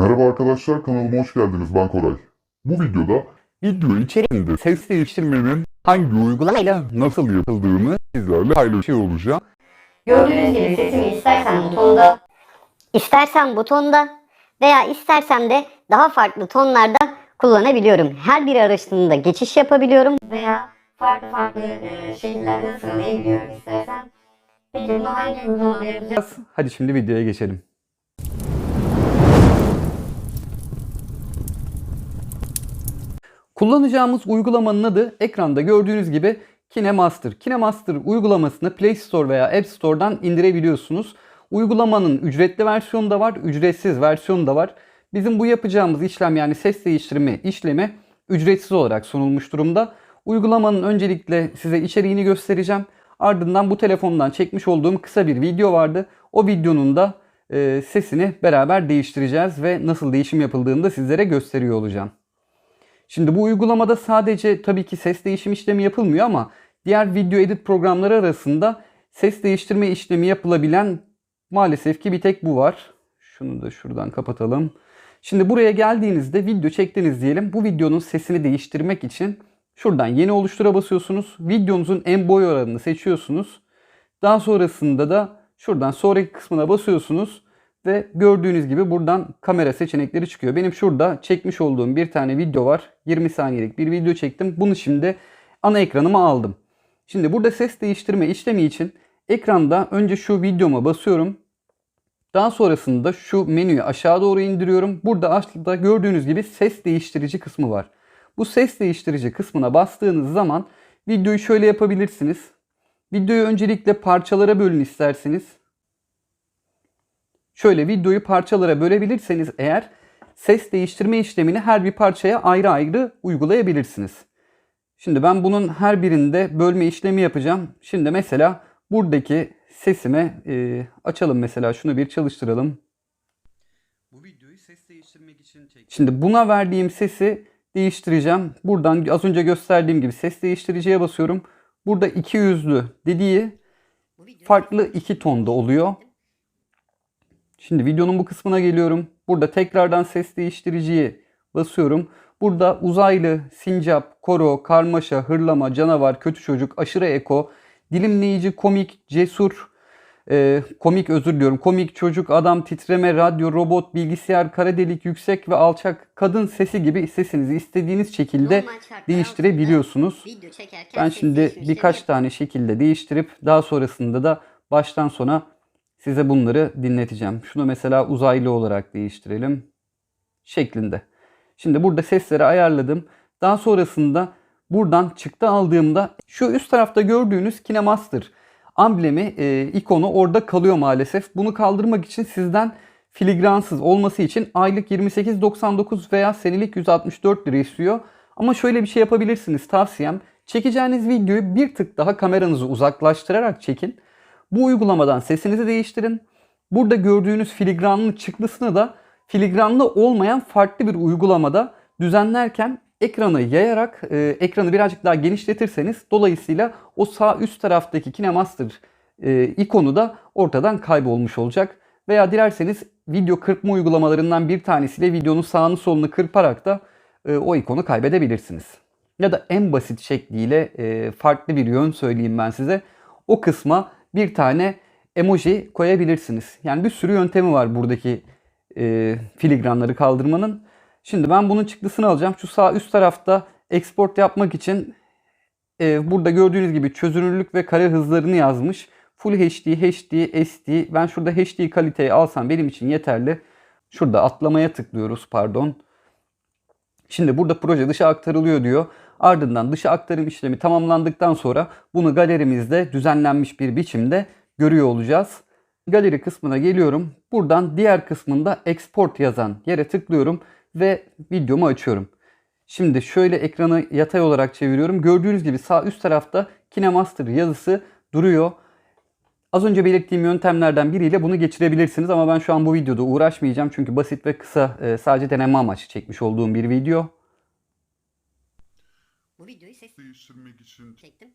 Merhaba arkadaşlar kanalıma hoş geldiniz ben Koray. Bu videoda video içerisinde ses değiştirmenin hangi uygulamayla nasıl yapıldığını sizlerle paylaşıyor olacağım. Gördüğünüz gibi sesimi istersen butonda, istersen butonda veya istersem de daha farklı tonlarda kullanabiliyorum. Her bir araçında geçiş yapabiliyorum veya farklı farklı e, şekillerde sıralayabiliyorum istersen. Peki bunu hangi uygulamada yapacağız? Hadi şimdi videoya geçelim. Kullanacağımız uygulamanın adı ekranda gördüğünüz gibi KineMaster. KineMaster uygulamasını Play Store veya App Store'dan indirebiliyorsunuz. Uygulamanın ücretli versiyonu da var, ücretsiz versiyonu da var. Bizim bu yapacağımız işlem yani ses değiştirme işlemi ücretsiz olarak sunulmuş durumda. Uygulamanın öncelikle size içeriğini göstereceğim. Ardından bu telefondan çekmiş olduğum kısa bir video vardı. O videonun da e, sesini beraber değiştireceğiz ve nasıl değişim yapıldığını da sizlere gösteriyor olacağım. Şimdi bu uygulamada sadece tabii ki ses değişim işlemi yapılmıyor ama diğer video edit programları arasında ses değiştirme işlemi yapılabilen maalesef ki bir tek bu var. Şunu da şuradan kapatalım. Şimdi buraya geldiğinizde video çektiniz diyelim. Bu videonun sesini değiştirmek için şuradan yeni oluştura basıyorsunuz. Videonuzun en boy oranını seçiyorsunuz. Daha sonrasında da şuradan sonraki kısmına basıyorsunuz ve gördüğünüz gibi buradan kamera seçenekleri çıkıyor. Benim şurada çekmiş olduğum bir tane video var. 20 saniyelik bir video çektim. Bunu şimdi ana ekranıma aldım. Şimdi burada ses değiştirme işlemi için ekranda önce şu videoma basıyorum. Daha sonrasında şu menüyü aşağı doğru indiriyorum. Burada aşağıda gördüğünüz gibi ses değiştirici kısmı var. Bu ses değiştirici kısmına bastığınız zaman videoyu şöyle yapabilirsiniz. Videoyu öncelikle parçalara bölün isterseniz. Şöyle videoyu parçalara bölebilirseniz eğer ses değiştirme işlemini her bir parçaya ayrı ayrı uygulayabilirsiniz. Şimdi ben bunun her birinde bölme işlemi yapacağım. Şimdi mesela buradaki sesime e, açalım mesela şunu bir çalıştıralım. Bu videoyu ses değiştirmek için çektim. Şimdi buna verdiğim sesi değiştireceğim. Buradan az önce gösterdiğim gibi ses değiştiriciye basıyorum. Burada iki yüzlü dediği farklı iki tonda oluyor. Şimdi videonun bu kısmına geliyorum. Burada tekrardan ses değiştiriciye basıyorum. Burada uzaylı, sincap, koro, karmaşa, hırlama, canavar, kötü çocuk, aşırı eko, dilimleyici, komik, cesur, e, komik özür diliyorum. Komik, çocuk, adam, titreme, radyo, robot, bilgisayar, kara delik, yüksek ve alçak, kadın sesi gibi sesinizi istediğiniz şekilde değiştirebiliyorsunuz. Ben şimdi birkaç tane şekilde değiştirip daha sonrasında da baştan sona size bunları dinleteceğim. Şunu mesela uzaylı olarak değiştirelim şeklinde. Şimdi burada sesleri ayarladım. Daha sonrasında buradan çıktı aldığımda şu üst tarafta gördüğünüz KineMaster amblemi, e, ikonu orada kalıyor maalesef. Bunu kaldırmak için sizden filigransız olması için aylık 28.99 veya senelik 164 lira istiyor. Ama şöyle bir şey yapabilirsiniz tavsiyem. Çekeceğiniz videoyu bir tık daha kameranızı uzaklaştırarak çekin. Bu uygulamadan sesinizi değiştirin. Burada gördüğünüz filigranlı çıktısını da filigranlı olmayan farklı bir uygulamada düzenlerken ekranı yayarak e, ekranı birazcık daha genişletirseniz dolayısıyla o sağ üst taraftaki KineMaster e, ikonu da ortadan kaybolmuş olacak. Veya dilerseniz video kırpma uygulamalarından bir tanesiyle videonun sağını solunu kırparak da e, o ikonu kaybedebilirsiniz. Ya da en basit şekliyle e, farklı bir yön söyleyeyim ben size. O kısma bir tane emoji koyabilirsiniz. Yani bir sürü yöntemi var buradaki e, filigranları kaldırmanın. Şimdi ben bunun çıktısını alacağım. Şu sağ üst tarafta export yapmak için e, burada gördüğünüz gibi çözünürlük ve kare hızlarını yazmış. Full HD, HD, SD. Ben şurada HD kaliteyi alsam benim için yeterli. Şurada atlamaya tıklıyoruz pardon. Şimdi burada proje dışa aktarılıyor diyor. Ardından dışa aktarım işlemi tamamlandıktan sonra bunu galerimizde düzenlenmiş bir biçimde görüyor olacağız. Galeri kısmına geliyorum. Buradan diğer kısmında export yazan yere tıklıyorum ve videomu açıyorum. Şimdi şöyle ekranı yatay olarak çeviriyorum. Gördüğünüz gibi sağ üst tarafta KineMaster yazısı duruyor. Az önce belirttiğim yöntemlerden biriyle bunu geçirebilirsiniz ama ben şu an bu videoda uğraşmayacağım. Çünkü basit ve kısa e, sadece deneme amaçlı çekmiş olduğum bir video. Bu videoyu ses Değiştirmek için çektim.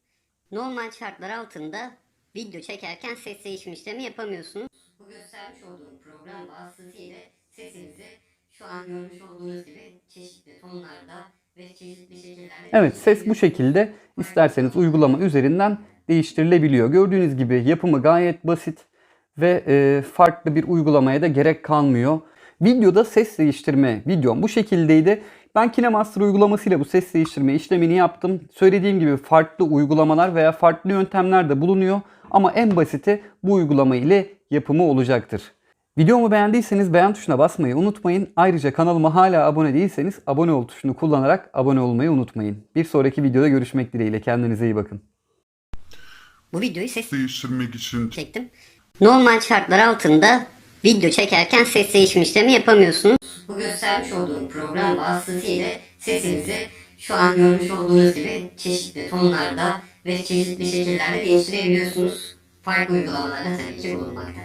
Normal şartlar altında video çekerken ses değişim işlemi yapamıyorsunuz. Bu göstermiş olduğum program vasıtasıyla sesinizi şu an görmüş olduğunuz gibi çeşitli tonlarda ve çeşitli şekillerde Evet ses bu şekilde isterseniz uygulama üzerinden değiştirilebiliyor. Gördüğünüz gibi yapımı gayet basit ve e, farklı bir uygulamaya da gerek kalmıyor. Videoda ses değiştirme videom bu şekildeydi. Ben KineMaster uygulamasıyla bu ses değiştirme işlemini yaptım. Söylediğim gibi farklı uygulamalar veya farklı yöntemler de bulunuyor. Ama en basiti bu uygulama ile yapımı olacaktır. Videomu beğendiyseniz beğen tuşuna basmayı unutmayın. Ayrıca kanalıma hala abone değilseniz abone ol tuşunu kullanarak abone olmayı unutmayın. Bir sonraki videoda görüşmek dileğiyle. Kendinize iyi bakın. Bu videoyu ses Değiştirmek için çektim. Normal şartlar altında video çekerken ses değişim işlemi yapamıyorsunuz. Bu göstermiş olduğum program vasıtasıyla sesinizi şu an görmüş olduğunuz gibi çeşitli tonlarda ve çeşitli şekillerde değiştirebiliyorsunuz. Farklı uygulamalarda tabii ki bulunmakta.